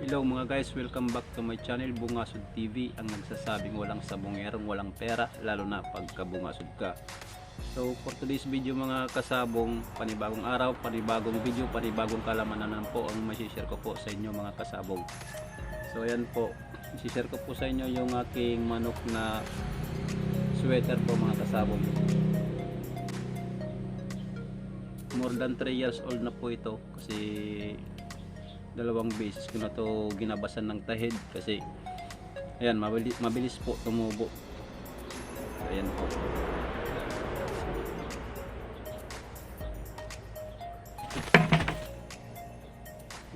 mga guys, welcome back to my channel Bungasod TV Ang nagsasabing walang sabongerong, walang pera Lalo na pagka bungasod ka. So for today's video mga kasabong Panibagong araw, panibagong video, panibagong kalamanan po Ang masishare ko po sa inyo mga kasabong. So ayan po, masishare ko po sa inyo yung aking manok na sweater po mga kasabong. More than 3 years old na po ito Kasi dalawang beses ko na to ginabasan ng tahid kasi ayan mabilis, mabilis po tumubo. Ayan po.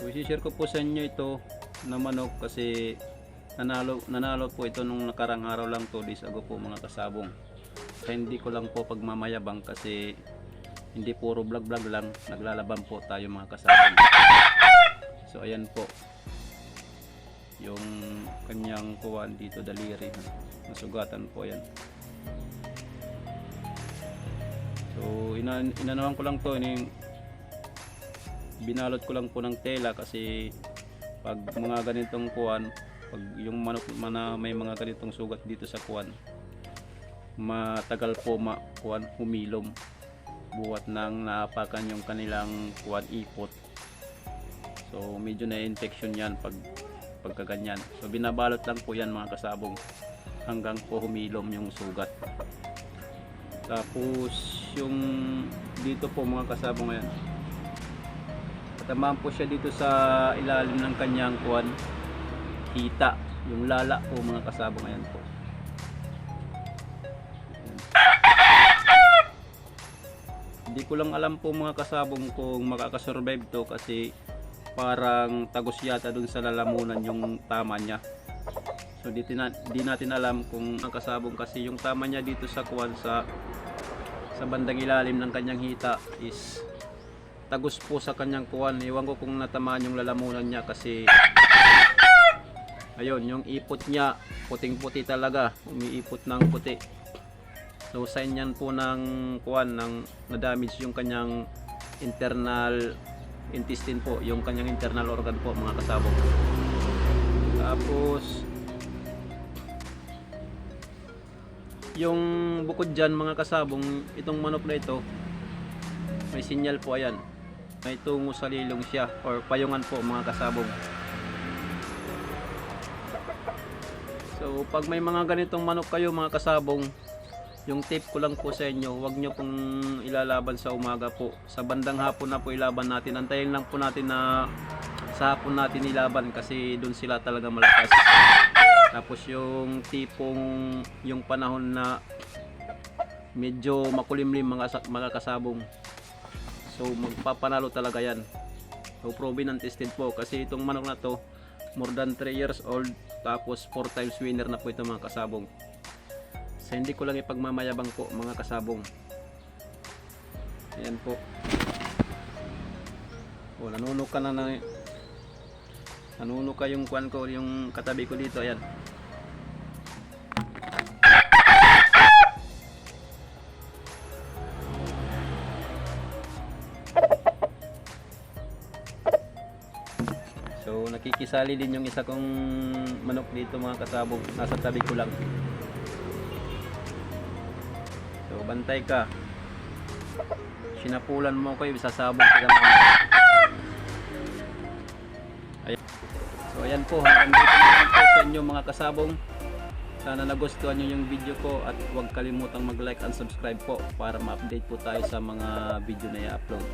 So, share ko po sa inyo ito na manok kasi nanalo, nanalo po ito nung nakarang araw lang 2 days ago po mga kasabong. Hindi ko lang po pagmamayabang kasi hindi puro vlog vlog lang naglalaban po tayo mga kasabong So ayan po. Yung kanyang kuwan dito daliri. Nasugatan po yan. So inan inanawan ko lang to ini binalot ko lang po ng tela kasi pag mga ganitong kuwan pag yung manok mana may mga ganitong sugat dito sa kuwan matagal po ma kuwan humilom buwat nang naapakan yung kanilang kuwan ipot So medyo na infection yan pag pagkaganyan. So binabalot lang po yan mga kasabong hanggang po humilom yung sugat. Tapos yung dito po mga kasabong ngayon. Katamaan po siya dito sa ilalim ng kanyang kuwan hita. Yung lala po mga kasabong ngayon po. Hindi ko lang alam po mga kasabong kung makakasurvive to kasi parang tagos yata dun sa lalamunan yung tama niya. So di, tina, di natin alam kung ang kasabong kasi yung tama niya dito sa kuwan sa sa bandang ilalim ng kanyang hita is tagos po sa kanyang kuwan. Iwan ko kung natamaan yung lalamunan niya kasi ayun yung ipot niya puting puti talaga umiipot ng puti. So sign yan po ng kuwan ng na-damage yung kanyang internal intestine po, yung kanyang internal organ po mga kasabong. Tapos yung bukod dyan mga kasabong, itong manok na ito may sinyal po ayan. May tungo sa lilong siya or payungan po mga kasabong. So pag may mga ganitong manok kayo mga kasabong, yung tip ko lang po sa inyo, huwag nyo pong ilalaban sa umaga po. Sa bandang hapon na po ilaban natin. Antayin lang po natin na sa hapon natin ilaban kasi doon sila talaga malakas. Tapos yung tipong yung panahon na medyo makulimlim mga, mga kasabong. So magpapanalo talaga yan. So proven and tested po kasi itong manok na to more than 3 years old tapos 4 times winner na po ito mga kasabong. Hindi ko lang ipagmamayabang po mga kasabong. Ayan po. O, nanuno ka na na nanuno ka yung kwan ko, yung katabi ko dito. Ayan. So nakikisali din yung isa kong manok dito mga kasabong. Nasa tabi ko lang. So, bantay ka. Sinapulan mo ko, isasabog ka naman. Ayan. So, ayan po. Hanggang dito na lang po sa inyo mga kasabong. Sana nagustuhan nyo yung video ko at huwag kalimutang mag-like and subscribe po para ma-update po tayo sa mga video na i-upload.